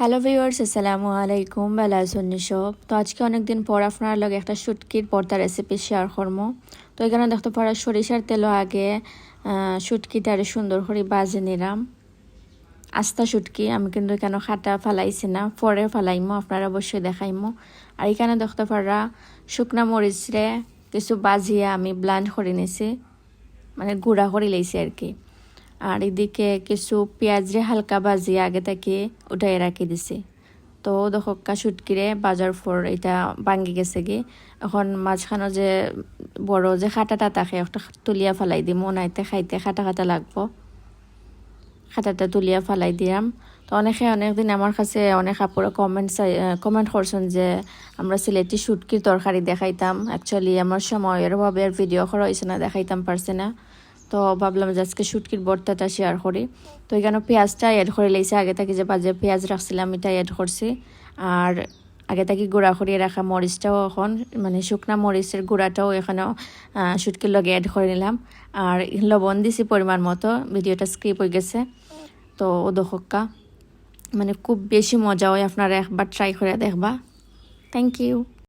Hello viewers আসসালামু আলাইকুম বেলা সব তো আজকে অনেকদিন পর আপনার লগে একটা শুটকির পর্দা রেসিপি শেয়ার করব। তো এখানে দেখতে পারা সরিষার তেলও আগে শুটকিটারে সুন্দর করে বাজে নিলাম। আস্তা শুটকি, আমি কিন্তু এখানে খাটা ফালাইছি না, পরে ফালাইমো, আপনারা অবশ্যই দেখাইমো। আর এখানে দেখতে পারা শুকনা মরিচরে কিছু বাজিয়ে আমি ব্লান্ড করে নিছি মানে গুঁড়া করে লাইছি আর কি। আর এদিকে কিছু পেঁয়াজরে হালকা ভাজি আগে থেকে উঠাই রাখি দিছি। তো দশকা সুটকিরে বাজার ফর এটা ভাঙ্গি গেছে কি এখন মাঝখানে যে বড় যে খাটাটা থাকে একটা তুলিয়া ফেলাই দিই মনাইতে খাইতে খাটা খাটা লাগবো। খাটাটা তুলিয়া ফেলাই দিলাম তো অনেকে অনেকদিন আমার কাছে অনেক আপুরা কমেন্ট কমেন্ট করছেন যে আমরা সিলেটি শুটকির তরকারি দেখাইতাম। অ্যাকচুয়ালি আমার সময়ের অভাবে ভিডিও করা হয়েছে না, দেখাইতাম পারছে না। তো ভাবলাম যে আজকে শুটকির বর্তাটা শেয়ার করি। তো এখানে পেঁয়াজটা অ্যাড করে লেগেছে আগে থেকে যে বাজে পেঁয়াজ রাখছিলাম, এটা অ্যাড করছি। আর আগে থেকে গুঁড়া করিয়ে রাখা মরিচটাও এখন মানে শুকনা মরিচের গুঁড়াটাও এখানেও শুটকির লগে অ্যাড করে নিলাম। আর লবণ দিছি পরিমাণ মতো। ভিডিওটা স্ক্রিপ হয়ে গেছে। তো ও দশকা মানে খুব বেশি মজা হয় আপনারা একবার ট্রাই করে দেখবা। Thank you